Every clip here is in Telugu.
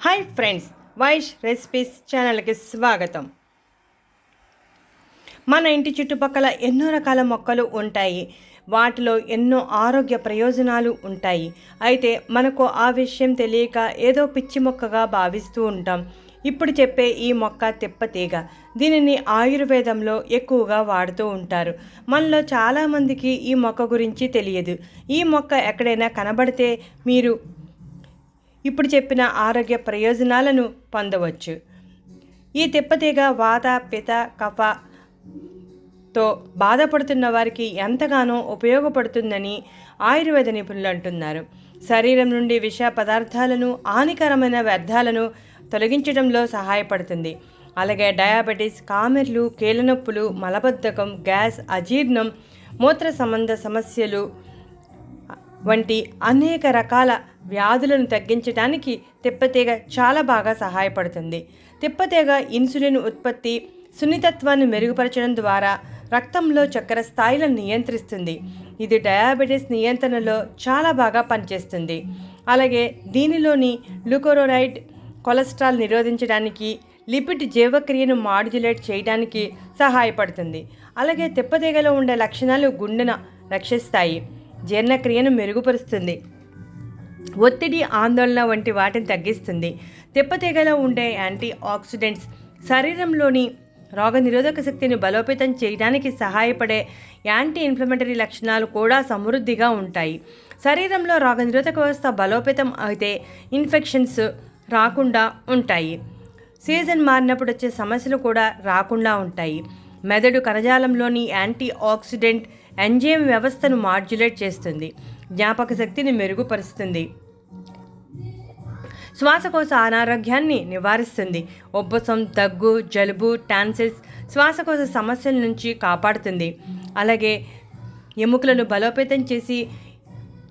హాయ్ ఫ్రెండ్స్ వైష్ రెసిపీస్ ఛానల్కి స్వాగతం. మన ఇంటి చుట్టుపక్కల ఎన్నో రకాల మొక్కలు ఉంటాయి. వాటిలో ఎన్నో ఆరోగ్య ప్రయోజనాలు ఉంటాయి. అయితే మనకు ఆ విషయం తెలియక ఏదో పిచ్చి మొక్కగా భావిస్తూ ఉంటాం. ఇప్పుడు చెప్పే ఈ మొక్క తెప్పతీగ దీనిని ఆయుర్వేదంలో ఎక్కువగా వాడుతూ ఉంటారు. మనలో చాలామందికి ఈ మొక్క గురించి తెలియదు. ఈ మొక్క ఎక్కడైనా కనబడితే మీరు ఇప్పుడు చెప్పిన ఆరోగ్య ప్రయోజనాలను పొందవచ్చు. ఈ తిప్పతీగ వాత పిత కఫతో బాధపడుతున్న వారికి ఎంతగానో ఉపయోగపడుతుందని ఆయుర్వేద నిపుణులు అంటున్నారు. శరీరం నుండి విష పదార్థాలను హానికరమైన వ్యర్థాలను తొలగించడంలో సహాయపడుతుంది. అలాగే డయాబెటీస్ కామెర్లు కీళ్ళనొప్పులు మలబద్ధకం గ్యాస్ అజీర్ణం మూత్ర సంబంధ సమస్యలు వంటి అనేక రకాల వ్యాధులను తగ్గించడానికి తిప్పతీగ చాలా బాగా సహాయపడుతుంది. తిప్పతీగ ఇన్సులిన్ ఉత్పత్తి సున్నితత్వాన్ని మెరుగుపరచడం ద్వారా రక్తంలో చక్కెర స్థాయిలను నియంత్రిస్తుంది. ఇది డయాబెటీస్ నియంత్రణలో చాలా బాగా పనిచేస్తుంది. అలాగే దీనిలోని లుకోరోరైడ్ కొలెస్ట్రాల్ నిరోధించడానికి లిపిడ్ జీవక్రియను మాడ్యులేట్ చేయడానికి సహాయపడుతుంది. అలాగే తిప్పతీగలో ఉండే లక్షణాలు గుండెను రక్షిస్తాయి. జీర్ణక్రియను మెరుగుపరుస్తుంది. ఒత్తిడి ఆందోళన వంటి వాటిని తగ్గిస్తుంది. తిప్పతీగలో ఉండే యాంటీ ఆక్సిడెంట్స్ శరీరంలోని రోగనిరోధక శక్తిని బలోపేతం చేయడానికి సహాయపడే యాంటీ ఇన్ఫ్లమేటరీ లక్షణాలు కూడా సమృద్ధిగా ఉంటాయి. శరీరంలో రోగనిరోధక వ్యవస్థ బలోపేతం అయితే ఇన్ఫెక్షన్స్ రాకుండా ఉంటాయి. సీజన్ మారినప్పుడు వచ్చే సమస్యలు కూడా రాకుండా ఉంటాయి. మెదడు కణజాలంలోని యాంటీ ఆక్సిడెంట్ ఎంజైమ్ వ్యవస్థను మాడ్యులేట్ చేస్తుంది జ్ఞాపక శక్తిని మెరుగుపరుస్తుంది. శ్వాసకోశ అనారోగ్యాన్ని నివారిస్తుంది ఉబ్బసం దగ్గు జలుబు టాన్సిల్స్ శ్వాసకోశ సమస్యల నుంచి కాపాడుతుంది. అలాగే ఎముకలను బలోపేతం చేసి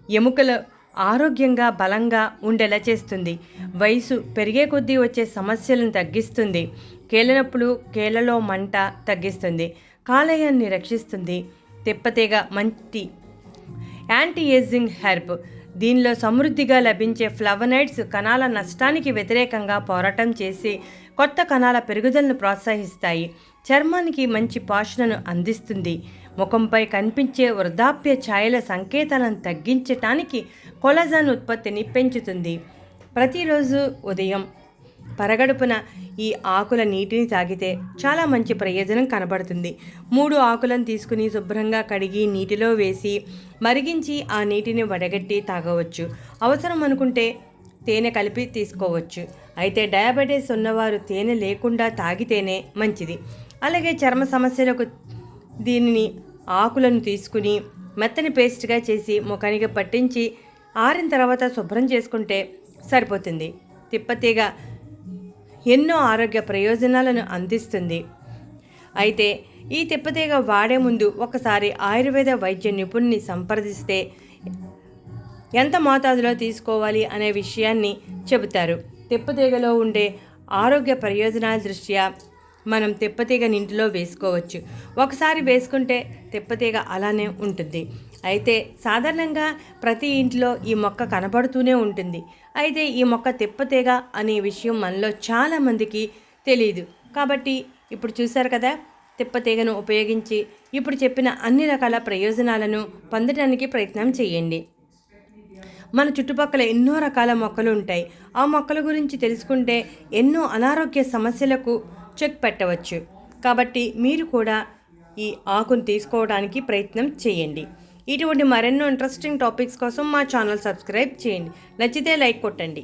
ఎముకలు ఆరోగ్యంగా బలంగా ఉండేలా చేస్తుంది. వయసు పెరిగే కొద్దీ వచ్చే సమస్యలను తగ్గిస్తుంది. కీళ్ళనప్పుడు కీళ్ళలో మంట తగ్గిస్తుంది. కాలేయాన్ని రక్షిస్తుంది. తిప్పతీగ మంచి యాంటీ ఏజింగ్ హెర్బ్. దీనిలో సమృద్ధిగా లభించే ఫ్లవనైడ్స్ కణాల నష్టానికి వ్యతిరేకంగా పోరాటం చేసి కొత్త కణాల పెరుగుదలను ప్రోత్సహిస్తాయి. చర్మానికి మంచి పోషణను అందిస్తుంది. ముఖంపై కనిపించే వృద్ధాప్య ఛాయల సంకేతాలను తగ్గించటానికి కొలజాన్ ఉత్పత్తిని పెంచుతుంది. ప్రతిరోజు ఉదయం పరగడుపున ఈ ఆకుల నీటిని తాగితే చాలా మంచి ప్రయోజనం కనబడుతుంది. మూడు ఆకులను తీసుకుని శుభ్రంగా కడిగి నీటిలో వేసి మరిగించి ఆ నీటిని వడగట్టి తాగవచ్చు. అవసరం అనుకుంటే తేనె కలిపి తీసుకోవచ్చు. అయితే డయాబెటీస్ ఉన్నవారు తేనె లేకుండా తాగితేనే మంచిది. అలాగే చర్మ సమస్యలకు దీనిని ఆకులను తీసుకుని మెత్తని పేస్ట్గా చేసి ముఖానికి పట్టించి ఆరిన తర్వాత శుభ్రం చేసుకుంటే సరిపోతుంది. తిప్పతీగ ఎన్నో ఆరోగ్య ప్రయోజనాలను అందిస్తుంది. అయితే ఈ తిప్పతీగ వాడే ముందు ఒకసారి ఆయుర్వేద వైద్య నిపుణుని సంప్రదిస్తే ఎంత మోతాదులో తీసుకోవాలి అనే విషయాన్ని చెబుతారు. తిప్పతీగలో ఉండే ఆరోగ్య ప్రయోజనాల దృష్ట్యా మనం తెప్పతీగ ఇంటిలో వేసుకోవచ్చు. ఒకసారి వేసుకుంటే తెప్పతీగ అలానే ఉంటుంది. అయితే సాధారణంగా ప్రతి ఇంట్లో ఈ మొక్క కనబడుతూనే ఉంటుంది. అయితే ఈ మొక్క తెప్పతీగ అనే విషయం మనలో చాలామందికి తెలియదు కాబట్టి ఇప్పుడు చూశారు కదా తిప్పతీగను ఉపయోగించి ఇప్పుడు చెప్పిన అన్ని రకాల ప్రయోజనాలను పొందడానికి ప్రయత్నం చేయండి. మన చుట్టుపక్కల ఎన్నో రకాల మొక్కలు ఉంటాయి. ఆ మొక్కల గురించి తెలుసుకుంటే ఎన్నో అనారోగ్య సమస్యలకు చెక్ పెట్టవచ్చు. కాబట్టి మీరు కూడా ఈ ఆకును తీసుకోవడానికి ప్రయత్నం చేయండి. ఇటువంటి మరెన్నో ఇంట్రెస్టింగ్ టాపిక్స్ కోసం మా ఛానల్ సబ్స్క్రైబ్ చేయండి. నచ్చితే లైక్ కొట్టండి.